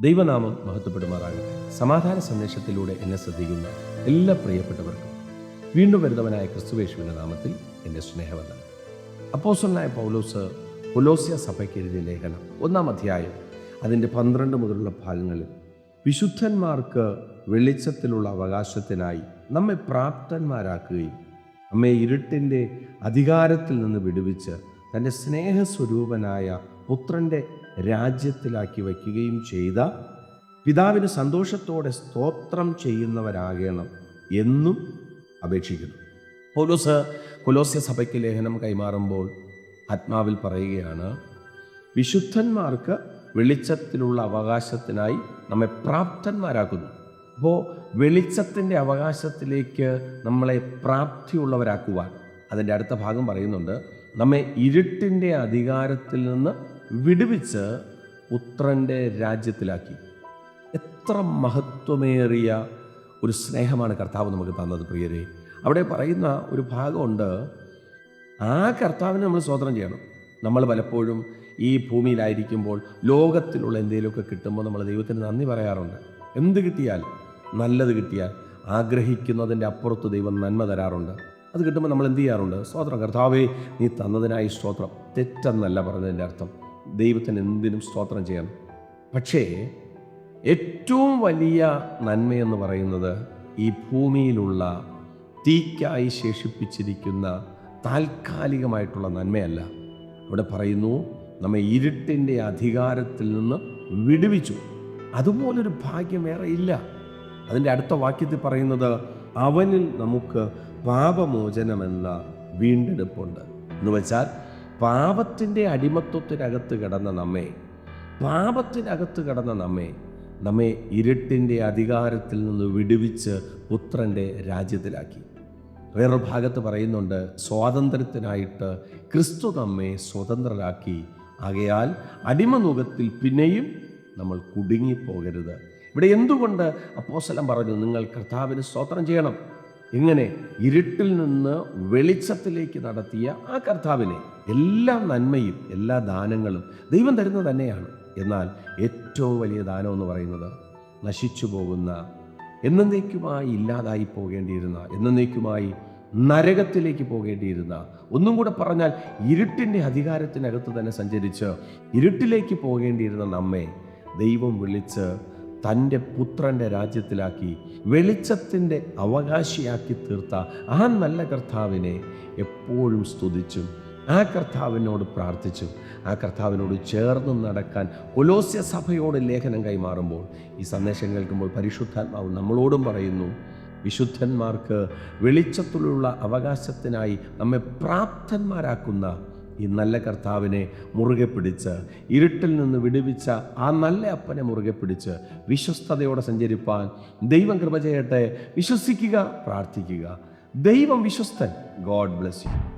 ദൈവനാമം മഹത്വപ്പെടുമാറാകട്ടെ. സമാധാന സന്ദേശത്തിലൂടെ എന്നെ ശ്രദ്ധിക്കുന്ന എല്ലാ പ്രിയപ്പെട്ടവർക്കും വീണ്ടും വരുന്നവനായ ക്രിസ്തുവേശുവിന്റെ നാമത്തിൽ എന്റെ സ്നേഹവന്ദനം. അപ്പോസലായ പൗലോസ് കൊലോസ്യ സഭയ്ക്ക് എഴുതിയ ലേഖനം ഒന്നാം അധ്യായം അതിന്റെ പന്ത്രണ്ട് മുതലുള്ള ഭാഗങ്ങളിൽ വിശുദ്ധന്മാർക്ക് വെളിച്ചത്തിലുള്ള അവകാശത്തിനായി നമ്മെ പ്രാപ്തന്മാരാക്കുകയും നമ്മെ ഇരുട്ടിന്റെ അധികാരത്തിൽ നിന്ന് വിടുവിച്ച് തന്റെ സ്നേഹസ്വരൂപനായ പുത്രന്റെ രാജ്യത്തിലാക്കി വയ്ക്കുകയും ചെയ്ത പിതാവിന് സന്തോഷത്തോടെ സ്തോത്രം ചെയ്യുന്നവരാകണം എന്നും അപേക്ഷിക്കുന്നു. പൗലോസ് കൊലോസ്യ സഭയ്ക്ക് ലേഖനം കൈമാറുമ്പോൾ ആത്മാവിൽ പറയുകയാണ് വിശുദ്ധന്മാർക്ക് വെളിച്ചത്തിലുള്ള അവകാശത്തിനായി നമ്മെ പ്രാപ്തന്മാരാക്കുന്നു. അപ്പോൾ വെളിച്ചത്തിന്റെ അവകാശത്തിലേക്ക് നമ്മളെ പ്രാപ്തിയുള്ളവരാക്കുവാൻ അതിന്റെ അടുത്ത ഭാഗം പറയുന്നുണ്ട് നമ്മെ ഇരുട്ടിന്റെ അധികാരത്തിൽ നിന്ന് വിടുവിച്ച് പുത്രന്റെ രാജ്യത്തിലാക്കി. എത്ര മഹത്വമേറിയ ഒരു സ്നേഹമാണ് കർത്താവ് നമുക്ക് തന്നത് പ്രിയരെ. അവിടെ പറയുന്ന ഒരു ഭാഗമുണ്ട് ആ കർത്താവിനെ നമ്മൾ സ്വതന്ത്രം ചെയ്യണം. നമ്മൾ പലപ്പോഴും ഈ ഭൂമിയിലായിരിക്കുമ്പോൾ ലോകത്തിലുള്ള എന്തെങ്കിലുമൊക്കെ കിട്ടുമ്പോൾ നമ്മൾ ദൈവത്തിന് നന്ദി പറയാറുണ്ട്. എന്ത് കിട്ടിയാൽ? നല്ലത് കിട്ടിയാൽ ആഗ്രഹിക്കുന്നതിന്റെ അപ്പുറത്ത് ദൈവം നന്മ തരാറുണ്ട്. അത് കിട്ടുമ്പോൾ നമ്മൾ എന്ത് ചെയ്യാറുണ്ട്? സ്തോത്രം. കർത്താവേ നീ തന്നതിനായി സ്തോത്രം. തെറ്റെന്നല്ല പറഞ്ഞതിന്റെ അർത്ഥം. ദൈവത്തിന് എന്തിനും സ്തോത്രം ചെയ്യണം പക്ഷേ ഏറ്റവും വലിയ നന്മയെന്ന് പറയുന്നത് ഈ ഭൂമിയിലുള്ള തീക്കായി ശേഷിപ്പിച്ചിരിക്കുന്ന താൽക്കാലികമായിട്ടുള്ള നന്മയല്ല. അവിടെ പറയുന്നു നമ്മെ ഇരുട്ടിന്റെ അധികാരത്തിൽ നിന്ന് വിടുവിച്ചു. അതുപോലൊരു ഭാഗ്യം വേറെ ഇല്ല. അതിന്റെ അടുത്ത വാക്യത്തിൽ പറയുന്നത് അവനിൽ നമുക്ക് പാപമോചനമെന്ന വീണ്ടെടുപ്പുണ്ട്. എന്ന് വെച്ചാൽ പാപത്തിന്റെ അടിമത്വത്തിനകത്ത് കിടന്ന നമ്മെ പാപത്തിനകത്ത് കിടന്ന നമ്മെ നമ്മെ ഇരുട്ടിന്റെ അധികാരത്തിൽ നിന്ന് വിടുവിച്ച് പുത്രന്റെ രാജ്യത്തിലാക്കി. വേറൊരു ഭാഗത്ത് പറയുന്നുണ്ട് സ്വാതന്ത്ര്യത്തിനായിട്ട് ക്രിസ്തു നമ്മെ സ്വതന്ത്രരാക്കി. ആകയാൽ അടിമനുഖത്തിൽ പിന്നെയും നമ്മൾ കുടുങ്ങിപ്പോകരുത്. ഇവിടെ എന്തുകൊണ്ട് അപ്പോസലം പറഞ്ഞു നിങ്ങൾ കർത്താവിന് സ്തോത്രം ചെയ്യണം എങ്ങനെ ഇരുട്ടിൽ നിന്ന് വെളിച്ചത്തിലേക്ക് നടത്തിയ ആ കർത്താവിനെ എല്ലാ നന്മയും എല്ലാ ദാനങ്ങളും ദൈവം തരുന്നത് തന്നെയാണ്. എന്നാൽ ഏറ്റവും വലിയ ദാനം എന്ന് പറയുന്നത് നശിച്ചു പോകുന്ന എന്നേക്കുമായി ഇല്ലാതായി പോകേണ്ടിയിരുന്ന എന്നേക്കുമായി നരകത്തിലേക്ക് പോകേണ്ടിയിരുന്ന ഒന്നും കൂടെ പറഞ്ഞാൽ ഇരുട്ടിന്റെ അധികാരത്തിനകത്ത് തന്നെ സഞ്ചരിച്ച് ഇരുട്ടിലേക്ക് പോകേണ്ടിയിരുന്ന നമ്മെ ദൈവം വിളിച്ച് തന്റെ പുത്രന്റെ രാജ്യത്തിലാക്കി വെളിച്ചത്തിന്റെ അവകാശിയാക്കി തീർത്ത ആ നല്ല കർത്താവിനെ എപ്പോഴും സ്തുതിച്ചും ആ കർത്താവിനോട് പ്രാർത്ഥിച്ചും ആ കർത്താവിനോട് ചേർന്ന് നടക്കാൻ കൊലോസ്യ സഭയോട് ലേഖനം കൈമാറുമ്പോൾ ഈ സന്ദേശം കേൾക്കുമ്പോൾ പരിശുദ്ധാത്മാവ് നമ്മളോടും പറയുന്നു വിശുദ്ധന്മാർക്ക് വെളിച്ചത്തിലുള്ള അവകാശത്തിനായി നമ്മെ പ്രാപ്തന്മാരാക്കുന്ന ഈ നല്ല കർത്താവിനെ മുറുകെ പിടിച്ച് ഇരുട്ടിൽ നിന്ന് വിടുവിച്ച ആ നല്ല അപ്പനെ മുറുകെ പിടിച്ച് വിശ്വസ്തയോടെ സഞ്ചരിപ്പാൻ ദൈവം കൃപ ചെയ്യട്ടെ. വിശ്വസിക്കുക പ്രാർത്ഥിക്കുക. ദൈവം വിശ്വസ്തൻ. God bless you